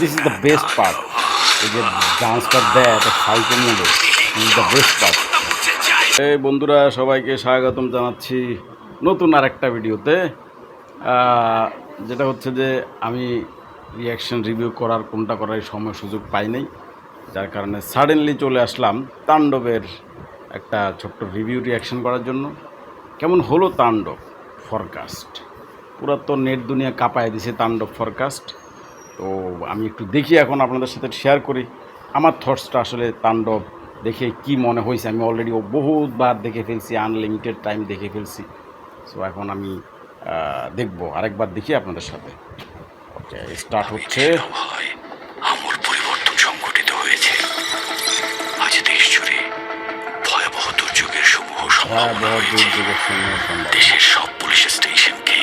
This is the best part এই যে ডান্সটা দেয় একটা সাইকেল মধ্যে ইজ দ্য বেস্ট পার্ট এই বন্ধুরা সবাইকে স্বাগতম জানাচ্ছি নতুন আরেকটা ভিডিওতে। আহ, যেটা হচ্ছে যে আমি রিয়াকশন রিভিউ করার কোনটা করার সময় সুযোগ পাই নাই। যার কারণে সাডেনলি চলে আসলাম তাণ্ডবের একটা ছোট্ট রিভিউ রিয়াকশন করার জন্য। কেমন হলো তাণ্ডব? ফরকাস্ট পুরা তো নেট দুনিয়া কাঁপায় দিছে তাণ্ডব ফরকাস্ট তো আমি একটু দেখি এখন আপনাদের সাথে শেয়ার করি। আমার থটসটা আসলে তাণ্ডব দেখে কি মনে হয়েছে? আমি অলরেডি বহুতবার দেখে ফেলছি আনলিমিটেড টাইম দেখে ফেলছি। সো এখন আমি দেখব আরেকবার দেখি আপনাদের সাথে। ওকে স্টার্ট হচ্ছে। আমূল পরিবর্তন সংঘটিত হয়েছে। আজ দেশ জুড়ে ভয়াবহ দুর্যোগের সমূহ সম্ভাবনা দেশের সব পুলিশ স্টেশনকে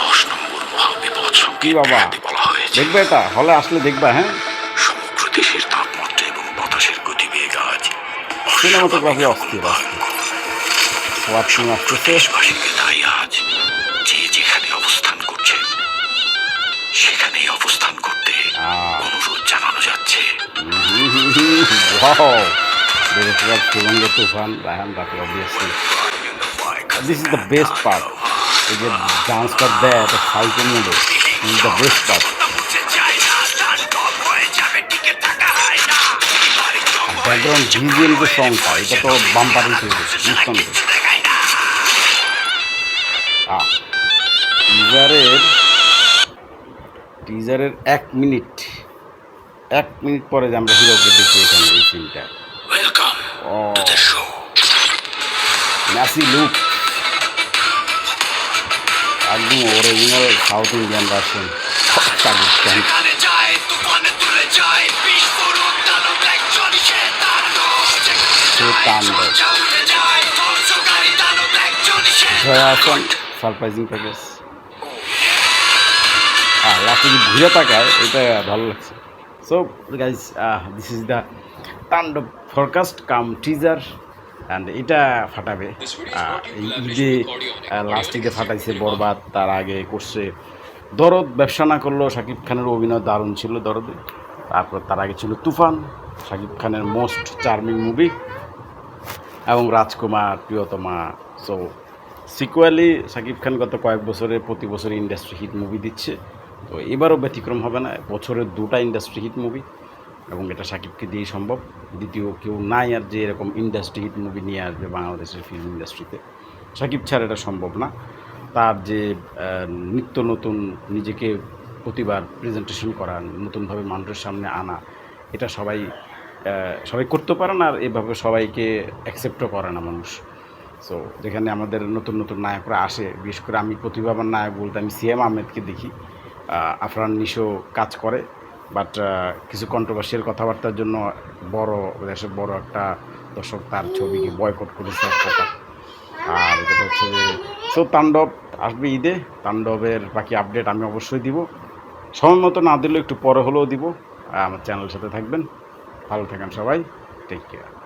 দশ নম্বর মহাবিপদ কি সংকেত বাবা বলা হয়েছে। দেখবে এটা? হলে আসলে দেখবা হ্যাঁ? সমগ্র দেশের তাপমাত্রা এবং বাতাসের গতিবেগ আজ সিনেমাটোগ্রাফি অস্থির অস্থির দেশবাসীকে তাই আজ যে যেখানে অবস্থান করছেন সেখানেই অবস্থান করতে। অনুরোধ জানানো যাচ্ছে। Wow director Toofan Raihan Rafi obviously this is the best part এই যে ডান্সটা দেয় একটা সাইকেল মধ্যে the best part background visual যে সংটা এটা তো বাম্পারিং হয়ে গেছে নিঃসন্দেহে টিজারের টিজারের এক মিনিট এক মিনিট পরে যে আমরা হিরোকে দেখি এখানে এই সিনটা ও ম্যাসি লুক একদম অরিজিনাল সাউথ ইন্ডিয়ান ভার্সন সে জয়া আসন সারপ্রাইজিং প্যাকেজ আর লাস্টে যে ঘুরে তাকায়, এটা ভালো লাগছে। So guys this is the Taandob forecast cum teaser and এটা ফাটাবে। এই ঈদে লাস্ট ফাটাইছে বরবাদ, তার আগে করছে দরদ, ব্যবসা না করলেও শাকিব খানের অভিনয় দারুণ ছিল দরদে। তারপর তার আগে ছিল তুফান, শাকিব খানের মোস্ট চার্মিং মুভি এবং রাজকুমার প্রিয়তমা। সো সিকুয়ালি শাকিব খান গত কয়েক বছরে, প্রতি বছর ইন্ডাস্ট্রি হিট মুভি দিচ্ছে। তো এবারও ব্যতিক্রম হবে না বছরের দুটা ইন্ডাস্ট্রি হিট মুভি এবং এটা শাকিবকে দিয়েই সম্ভব। দ্বিতীয় কেউ নাই আর যে এরকম ইন্ডাস্ট্রি হিট মুভি নিয়ে আসবে বাংলাদেশের ফিল্ম ইন্ডাস্ট্রিতে সাকিব ছাড়া এটা সম্ভব না। তার যে নিত্য নতুন নিজেকে প্রতিবার প্রেজেন্টেশন করা, নতুনভাবে মানুষের সামনে আনা, এটা সবাই সবাই করতে পারে না আর এভাবে সবাইকে অ্যাকসেপ্টও করে না মানুষ। সো যেখানে আমাদের নতুন নতুন নায়করা আসে, বিশেষ করে আমি প্রতিভাবান নায়ক বলতে আমি সিএম আহমেদকে দেখি। আফরান নিশো কাজ করে বাট কিছু কন্ট্রোভার্সিয়াল কথাবার্তার জন্য বড়, দেশের বড় একটা দর্শক তার ছবিকে বয়কট করেছে এক প্রকার আর এটা হচ্ছে যে সো তাণ্ডব আসবে ঈদে, তাণ্ডবের বাকি আপডেট আমি অবশ্যই দিব। সময় মতো না দিলেও একটু পরে হলেও দিব। আমার চ্যানেলের সাথে থাকবেন। ভালো থাকেন সবাই টেক কেয়ার